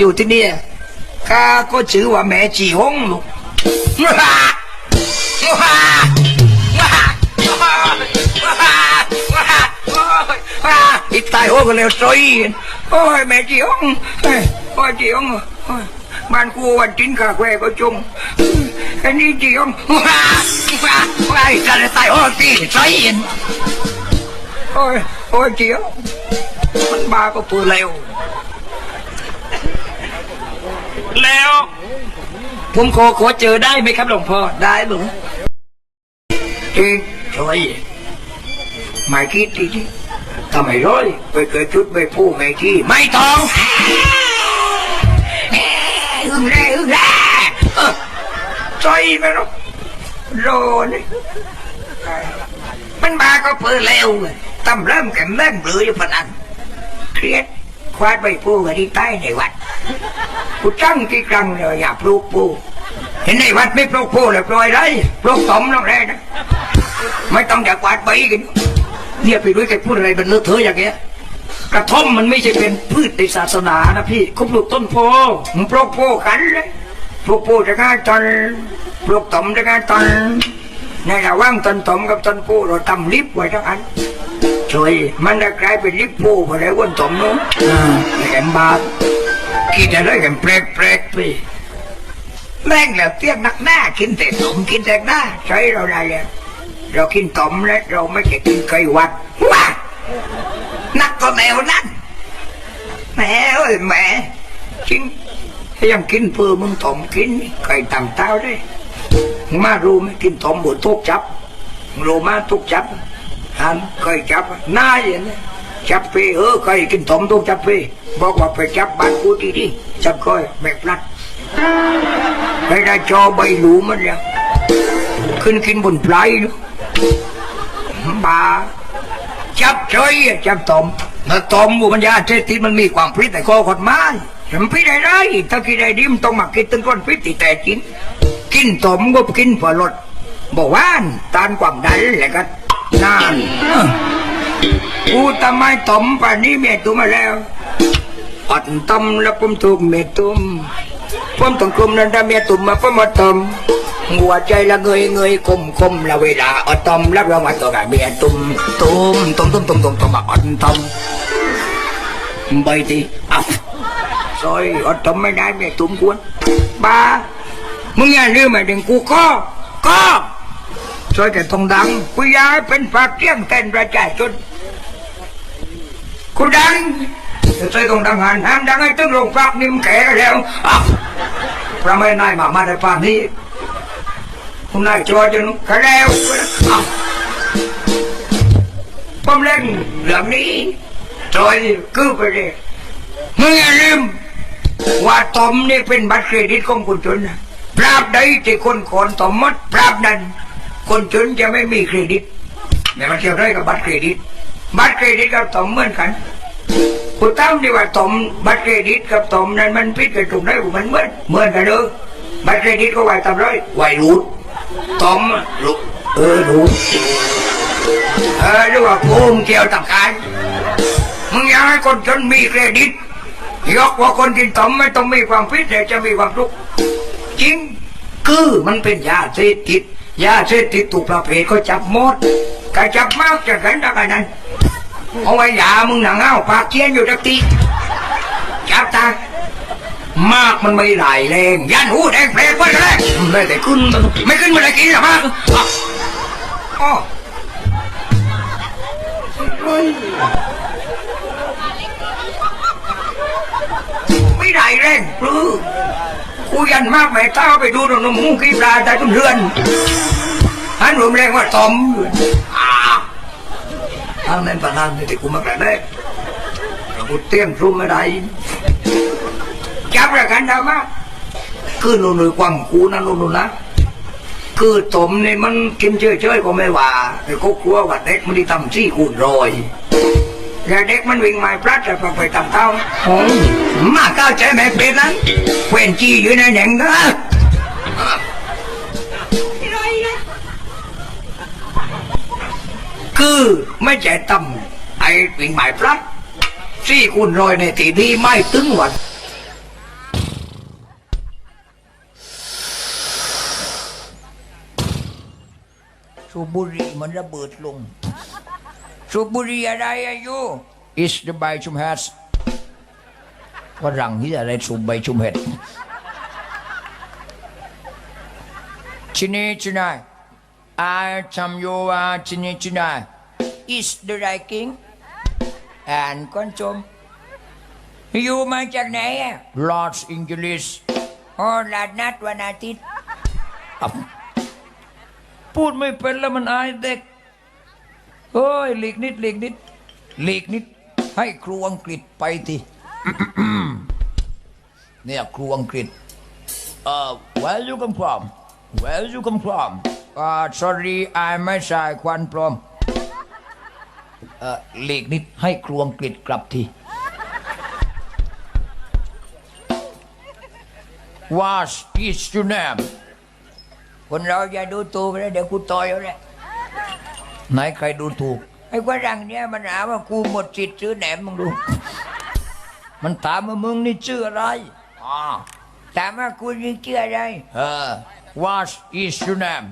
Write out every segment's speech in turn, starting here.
อยู่ที่นี่ข้าก็ชื่อว่าแม่จีฮงลูกว้าว้าว้าว้าว้าว้าอีตายโอ้ก็เร็วซอยโอ้ยแม่จีฮงเฮ้ยโอ้ยจีฮงโอ้ยบ้านกูวันจินกาแฟก็จงอันนี้จีฮงว้าว้าว้าอีตายตายโอ้ตีซอยโอ้ยโอ้ยจีฮงมันบ้าก็ปืนเร็ว แล้ว ผมขอขอเจอได้ไหมครับหลวงพ่อได้หลวงจริงช่วยไม่คิดทีที่ทำไมร้อยไปเกิดชุดไปผู้ไม่ที่ไม่ต้องอึ้งแร่อึ้งแร่เออช่วยไหมหรอกโรนี่มันมาก็เปิดเร็วตำเริ่มแข็งเริ่มเบลออยู่ปะนั้นเครียด คว้าไปผู้กันที่ใต้ในวัดกูตั้งที่กลางเลยอย่าปลูกปูเห็นในวัดไม่ปลูกปูเลยปล่อยไรปลูกตอมน้องแร่นะไม่ต้องอยากวาดใบกันเนี่ยไปด้วยแกพูดอะไรมันเลอะเทอะอย่างเงี้ยกระท่อมมันไม่ใช่เป็นพืชในศาสนานะพี่เขาปลูกต้นโพมันปลูกโพกันเลยปลูกโพจะง่ายตอนปลูกตอมจะง่ายตอนในระหว่างต้นตอมกับต้นโพเราทำลิฟต์ไว้ทั้งอัน ช่วยมันจะกลายเป็นลิฟต์โพไปเลยวันตอมนู้นอ่าแหลมบาทกินอะไรกันแปลกๆไปแม่งแล้วเตี้ยนักหน้ากินแต่ตมกินแต่หน้าใช้เราได้แล้วเรากินตมแล้วเราไม่ใช่กินไก่วัดว้านักก็แมวนั่นแหมเอ้ยแหมจริงยังกินเพื่อมึงตมกินไก่ต่างเต้าได้มึงมารู้ไหมกินตมบนทุกจับมึงรู้มาทุกจับ หันเคยจับนาย่างนี้จับไปเออเคยกินตมต้องจับไปบอกว่าไปจับบ้านกูดีดีๆจับก้อยแบกพลัดไปได้จอใบหลูมันแล้วขึ้นกินบนปลายเนอะบาจับเฉยอะจับตมแล้วตมบุมันยาเสพติมันมีความพิษแต่ข้อกฎหมายฉันพิษอะไรถ้ากินอะไรดิมต้องมากินตึงก้อนพิษที่แต่จริงกินตมก็กินเพื่อลดบอกว่านตานความดันแล้วก็น นานกูทำไมตมป่านนี้เมียตุ้มมาแล้วอัดตมแล้วผมถูกเมียตุ้มผมต้องกลุ่มนั้นถ้าเมียตุ้มมาผมมาตมหัวใจละเงยเงยคมคมละเวลาอัดตมรับรางวัลตัวกับเมียตุ้มตุ้มตุ้มตุ้มตุ้มตุ้มตุ้มมาอัดตมใบตีอับซอยอัดตมไม่ได้เมียตุ้มควรบ้ามึงอย่าลืมไอ้เด็กกูก็ก็ ช่วยแต่ต้องดังกูอยากให้เป็นปากเที่ยงแทนประชาชนกูดังจะช่วยต้องดังหันห้ามดังให้ตึ้งโรงพักนิ่มแก่แล้วพระไม่นายมามาในป่านนี้คุณนายจอจนกระแล้วผมเล่นเรื่องนี้จอยคือไปเลยมึงอย่าลืมว่าตอมนี่เป็นบัตรเครดิตของคนจนนะปราบใดที่คนขนตอมหมดปราบนั้น คนจนจะไม่มีเครดิตแต่มันเกี่ยวได้กับบัตรเครดิต บัตรเครดิตกับตอมเหมือนกันคุณตั้มดีว่าตอมบัตรเครดิตกับตอมนั้นมันพิดกันตรงไหนมันเหมือนเหมือนกันเลยบัตรเครดิตก็ไหวตามร้อยไว้รูดตอมรูดเออรูดเออหรือว่าโกงเกี่ยวตับการมึงอยากให้คนจนมีเครดิตยกว่าคนกินตอมไม่ต้องมีความพิษแต่จะมีความทุกข์จริงคือมันเป็นยาเสพติด ยาเสพติดถูกประเภทก็จับหมดก็จับมากจะกันได้ไงนั้นเอาไว้ยามึงหนังเอาปากเคียนอยู่ดักตีจับตามากมันไม่ไหลแรงยันหูแดงเพลงไปเลยไม่แต่ขึ้นไม่ขึ้นมาได้กินหรอมากอะอ๋อเฮ้ยไม่ได้แรงปลื้ กูยันมากแม่เต้าไปดูตรงนมหูกีปลาแต่ตุ้นเรือนหันรวมแรงว่าตอมทางนั้นปะนั้นนี่ที่กูมากระได้กูเตรียมซุ่มไม่ได้จับระกันดามาคือนู่นๆกวางกูนะนู่นๆนะคือตมนี่มันกินเฉยๆก็ไม่ว่าแต่ก็กลัวว่าเด็กมันได้ทำซี่คูณรอย แล้วเด็กมันวิ่งมาปลัดแล้วก็ไปตำเต้ามาเก้าใจแม่เป็ดนั้นเว้นจี้อยู่ในแหน่งนะคือไม่ใจต่ำไอวิ่งหมายพลัดซี่คุณรอยในทีดีไม่ตึงวันสูบุรีมันระเบิดลง สูบบุหรี่อะไรอายุ is the by ชุมเฮดว่ารังที่อะไรสูบใบชุมเห็ดชินีชินาย I ทำโยว่าชินีชินาย is the right king อ่านก้อนชมอยู่มาจากไหนอะ Los Angeles อ๋อลาดนัดวันอาทิตย์ พูดไม่เป็นแล้วมันอายเด็ก เฮ้ยหลีกนิดหลีกนิดหลีกนิด ให้ครูอังกฤษไปทีเนี่ยครูอังกฤษเอ่อ where you come from where you come from อ่า sorry I ไม่ใช่ควันปลอมเอ่อหลีกนิดให้ครูอังกฤษกลับที What is your name คนเราอย่าดูถูกนะเดี๋ยวกูต่อยเอาเลย ไหนใครดูถูก ไอ้กว่ารังเนี่ยมันหาว่ากูหมดสิทธิ์ซื้อแหนมมึงดู มันถามว่ามึงนี่ชื่ออะไรอ๋อถามว่ากูนี่ชื่ออะไร เออ What is your name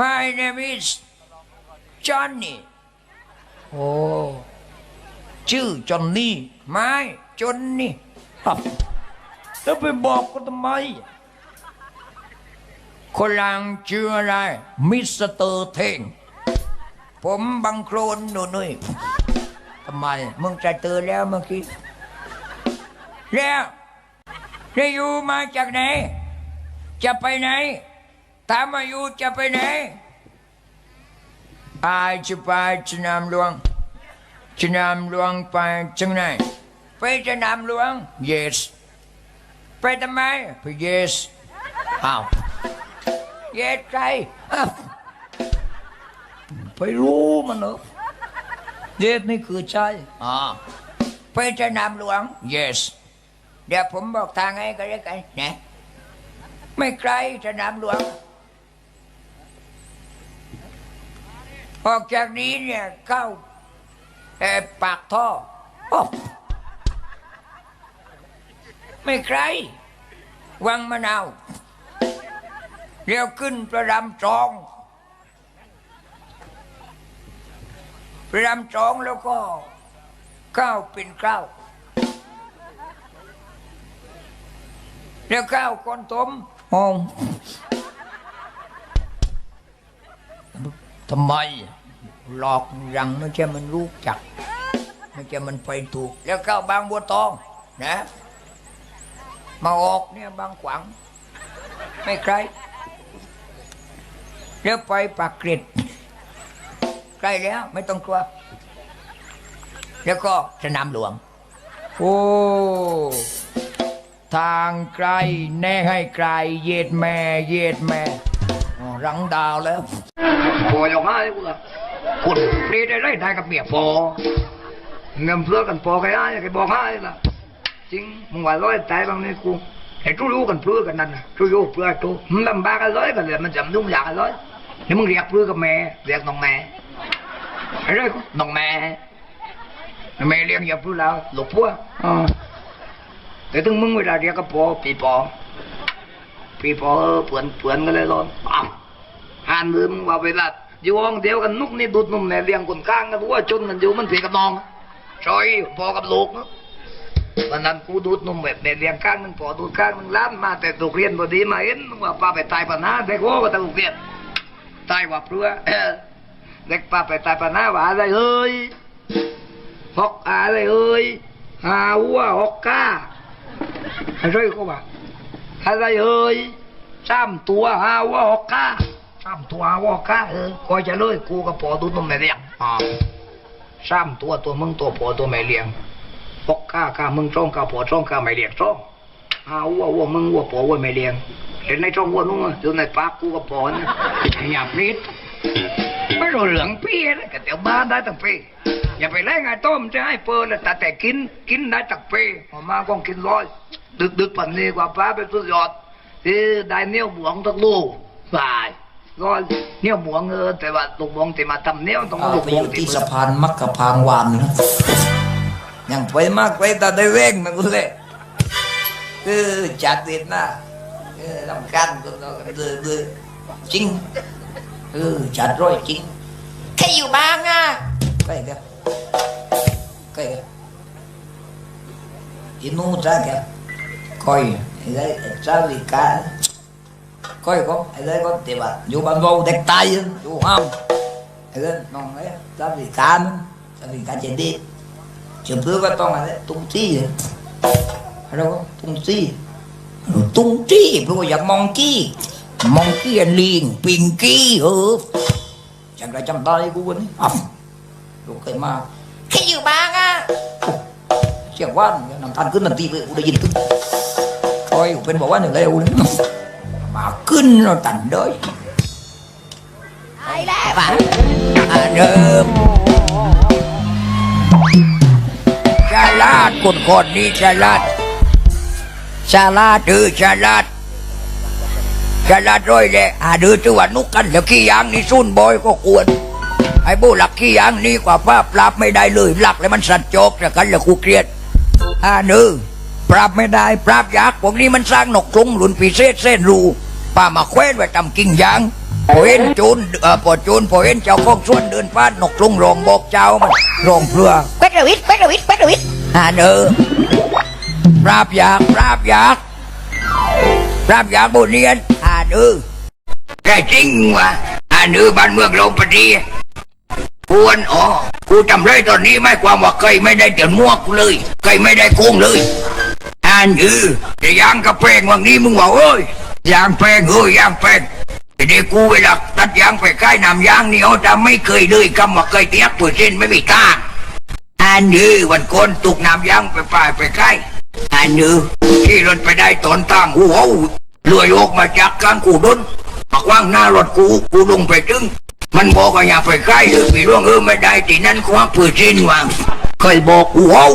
My name is Johnny โอ้ชื่อจอนนี่ไม่จนนี่ครับแล้วไปบอกก็ทำไม คนลังชื่ออะไร มิสเตอร์เทง ผมบังโคลนหนูนุ้ยทำไม มึงจะเตือนแล้วเมื่อกี้ แล้วจะอยู่มาจากไหน จะไปไหน ถามมาอยู่จะไปไหนอาจะไปสนามหลวงสนามหลวงไปจังไหน ไปสนามหลวง yes ไปทำไมไป yes อ้าว yes ใครอ้าวไปรู้มันเหรอ yes นี่คือใช่อ่าไปสนามหลวง yes เดี๋ยวผมบอกทางให้ก็ได้กันนะไม่ไกลสนามหลวง ออกจากนี้เนี่ยเข้าเออปากท่อโอ้ไม่ใครวังมะนาว เรียวขึ้นประดำจองประดำจองแล้วก็ข้าวเป็นข้าวแล้วข้าวก้อนต้มหอมทำไมหลอกรังไม่ใช่มันรู้จัก ไม่ใช่มันไปถูก แล้วเข้าบางบัวตองนะมาออกเนี่ยบางขวางไม่ใคร แล้วไปปากเกร็ดใกล้แล้วไม่ต้องกลัว แล้วก็สนามหลวง โอ้ทางไกลแน่ให้ไกล เย็ดแม่เย็ดแม่อ๋อรังดาวแล้วพออย่างไรกูละคนเปรีได้ไรได้กับเมียพอเงินเพื่อกันพอใครได้ใครบอกให้ล่ะจริงมึงว่าร้อยตายบางนี่กูไอ้ทุรู้กันเพื่อกันนั่นนะทุรู้เพื่อทุมันลำบากกันร้อยกันเลยมันจำนุ่งอยากกันร้อย นี่มึงเรียกเพื่อกับแม่ เรียกน้องแม่อะไรกูน้องแม่แม่เลี้ยงอย่าเพื่อเราหลบพัวอ๋อแต่ถึงมึงเวลาเรียกกับพอปีปอปีปอเออเปื่อนเปื่อนกันเลยร้อนอ้าวหานมือมึงว่าเวลาอยู่ห้องเดียวกันนุกนี่ดูดนุ่มเนี่ยเลี้ยงคนข้างกันว่าจนกันอยู่มันเสียกับน้องซอยพอกับลูกนะวันนั้นกูดูดนุ่มแบบเนี่ยเลี้ยงข้างนึงพอดูดข้างนึงล้านมาแต่ถูกเรียนพอดีมาเห็นมึงว่าป้าไปตายปัญหาแต่กูก็ถูกเรียน ตายว่าเพื่อเออเด็กป้าไปตายปัญหาว่าอะไรเอ้ยหกอะไรเอ้ยหาวัวหกก้าอะไรก็ว่าอะไรเอ้ยสามตัวหาวัวหกก้าสามตัววอกก้าเออคอยจะเลยกูกับปอดูนมแม่เลี้ยงอ่าสามตัวตัวมึงตัวปอตัวแม่เลี้ยงปอกก้าก้ามึงจ้องก้าปอจ้องก้าแม่เลี้ยงจ้องอาวัววัวมึงวัวปอวัวแม่เลี้ยง เห็นในจ้องวัวนุ่งอะอยู่ในปากกูกับปอนะอย่าพลิดไม่รู้เหลืองปี้นะก็เดี๋ยวบ้านได้ตั้งปีอย่าไปไล่ไงต้มจะให้เปิดแล้วแต่แต่กินกินได้ตั้งปีออกมาก็กินร้อยดึกดึกๆปันนี้กว่าป้าเป็นสุดยอดที่ได้เนี้ยวบวงตักลูกบายก็เนี่ยหมวงเออแต่ว่าลูกหมวงที่มาทำเนี่ยต้องเอาลูกไปหมอวงยู่ที่ที่สะพานมักกะพางวานนะยังไปมากไปแต่ได้เว้งนะกูเลยเออจัดเด็ดนะ เอเออลำกันก็เออเออจริงเออจัดร้อยจริงแค่อยู่บ้างอะก็อีกแล้วก็อีกแล้วอีนู่นจ้าแก coi ไอ้ đấy จ้าวิกา coi có ไอ้ đấy có tiền bạc vô bàn vô đẹp tay vô không ไอ้ đấy non đấy จ้าวิกาจ้าวิกา chạy đi chừng bữa có con này tung chi vậy ở đâu có tung chi Rồi tung chi bữa giờ mong chi mong chi anh liền pin chi ừ chẳng ra trăm tay của quân ọc rồi cái mà cái gì ba á chẳng quá nằm than cứ nằm ti với udah jadi tuh coi bên bawah này leo mà kinh nó tành đôi ai là bạn à đơm ฉลาดคนคนนี้ฉลาด ฉลาดเออฉลาดฉลาดร้อยเลยอ่าเดือตัวนุกกันแล้วขี้ยางนี่ซุ่นบอยก็ควรไอ้บูหลักขี้ยางนี่กว่าป้าปราบไม่ได้เลยหลักเลยมันสัตว์โจกแต่กันแล้วกูเกลียดอ่าเนื้อปราบไม่ได้ปราบยากพวกนี้มันสร้างนกกรุงหลุนปีเศษเส้นรูป้ามาแคว้นไว้ทำกิ่งยางพอเห็นจูนเอ่อพอจูนพอเห็นเจ้าของสวนเดินผ่านนกกรุงรองบอกเจ้ามันรองเพื่อ quét rồi biết quét rồi biết quét rồi biết อาเนอ ปราบอยากปราบอยากปราบอยากบุญเนียนอาเนอแก่จริงวะอาเนอบ้านเมืองเราปฏิควรอ๋อกูจำเลยตอนนี้ไม่ความว่าเคยไม่ได้เดือดมวกเลยเคยไม่ได้โกงเลยอันเออแต่ยางกระเพงวันนี้มึงว่าเอ้ยยางแพงเอ้ยยางแพงทีนี้กูเวลาตัดยางไปใกล้นำยางนี่เขาจะไม่เคยเลยคำว่าเคยเตียกเปอร์เซ็นต์ไม่มีทางอันนี้วันคนตุกน้ำยางไปป่ายไปใกล้ อันนี้ที่รถไปได้ตอนตั้งหูเอาเลื่อยออกมาจากกลางกูดนมากว่างหน้ารถกูกูลงไปถึง มันบอกว่าอย่าไปใกล้เลยพี่ร่วงเออไม่ได้ที่นั่นคว้าปืนเส้นวางเคยบอกกูเอา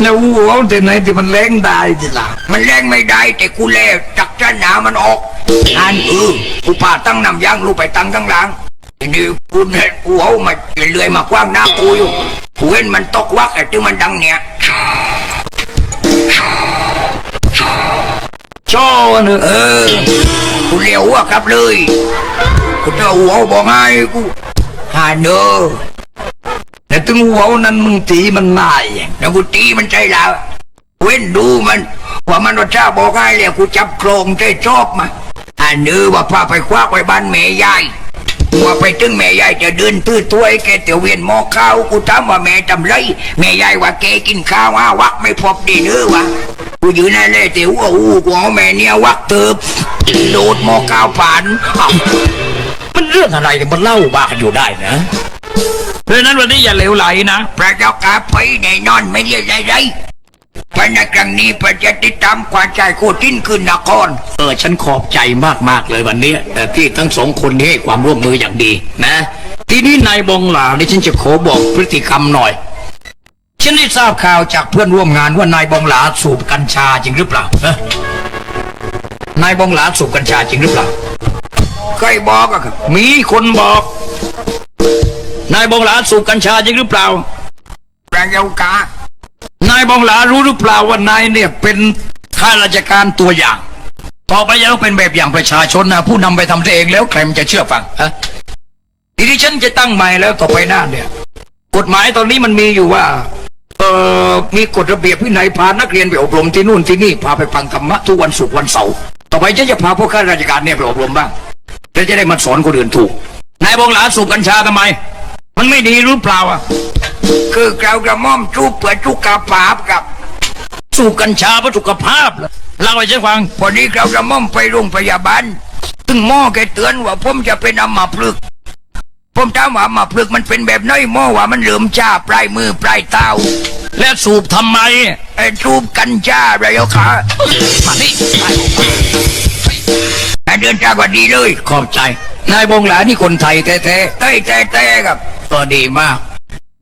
แล้ววัวที่ไหนที่มันแรงได้ทีละมันแรงไม่ได้แต่กูแลจักจะหนามันออกอันเออกูพาตั้งน้ำยางลูกไปตั้งตั้งหลังทีนี้กูเห็นกูเอามาเลื่อยมากว้างหน้ากูอยู่กูเห็นมันตกวักไอ้ที่มันดังเนี่ย โชว์เนอะเออกูเลี้ยวหัวกลับเลยกูจะหัวบอกให้กูหาเนอแต่ถึงวัวนั้นมึงตีมันนายแล้วกูตีมันใจแล้วเว้นดูมันว่ามันรสชาบอกให้เลยกูจับโครงใจชอบมาอันเนื้อว่าพาไปคว้าไปบ้านแม่ยาย ว่าไปถึงแม่ยายจะเดินตื้อถ้วยแกเตียวเวียนหม้อข้าวกูถามว่าแม่ทำไรแม่ยายว่าแกกินข้าวอาวักไม่พบดีเนื้อวะกูอยู่นั่นเลยเตียวว่าอู้กูเอาแม่เนี่ยวักเติบโดดหม้อข้าวผ่านอ้าวมันเรื่องอะไรเนี่ยมันเล่าบ้ากันอยู่ได้นะเพราะฉะนั้นวันนี้อย่าเหลวไหลนะพระเจ้ากาไปแน่นอนไม่เรียกอะไร ไปในครั้งนี้พระจะติดตามความใจโคตินคืนนคร เออฉันขอบใจมากๆเลยวันนี้เอ่อที่ทั้งสองคนนี้ให้ความร่วมมืออย่างดีนะ ทีนี้นายบองหลานี่ฉันจะขอบอกพฤติกรรมหน่อย ฉันได้ทราบข่าวจากเพื่อนร่วมงานว่านายบองหลาสูบกัญชาจริงหรือเปล่าฮะนายบองหลาสูบกัญชาจริงหรือเปล่าเคยบอกอะครับมีคนบอก นายบองหลาสูบกัญชาจริงหรือเปล่าพระเจ้ากา นายบองหลารู้หรือเปล่าว่านายเนี่ยเป็นข้าราชการตัวอย่าง ต่อไปจะต้องเป็นแบบอย่างประชาชนนะผู้นำไปทำเองแล้วใครมันจะเชื่อฟังฮะทีนี้ฉันจะตั้งใหม่แล้วต่อไปหน้าเนี่ย กฎหมายตอนนี้มันมีอยู่ว่าเออมีกฎระเบียบวินัยพานักเรียนไปอบรมที่นู่นที่นี่พาไปฟังธรรมะทุกวันศุกร์วันเสาร์ต่อไปฉันจะพาพวกข้าราชการเนี่ยไปอบรมบ้างแล้วจะได้มาสอนคนอื่นถูกนายบองหลาสูบกัญชาทำไม มันไม่ดีหรือเปล่าอะ คือกล่าวกระหม่อมจูบเปิดจุกกาปาบกับ สูบกัญชาเพื่อสุขภาพเหรอเล่าให้ฉันฟัง พอดีกล่าวกระหม่อมไปโรงพยาบาลตึงหมอแกเตือนว่าผมจะเป็นอัมพฤกษ์ผมถามว่าอัมพฤกษ์มันเป็นแบบไหนหมอว่ามันเหลื่อมชาปลายมือปลายเท้าและสูบทำไม ไอ้จูบกัญชาระยะขามานี่ไอ้เดินจากว่าดีเลย ขอบใจ นายบงหลานี่คนไทยแท้เต้เต้เต้ครับๆก็ดีมาก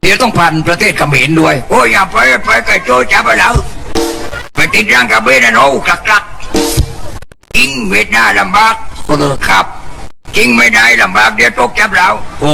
เดี๋ยวต้องผ่านประเทศเขมรด้วย โอ้ยอย่าไปไปไก่โจจับไปแล้วไปติดร่างกระเบนนะโน้กลักกลักยิงเวียดนามลำบากเออครับจริงไม่ได้ลำบากเดี๋ยวตกจับเราโอ้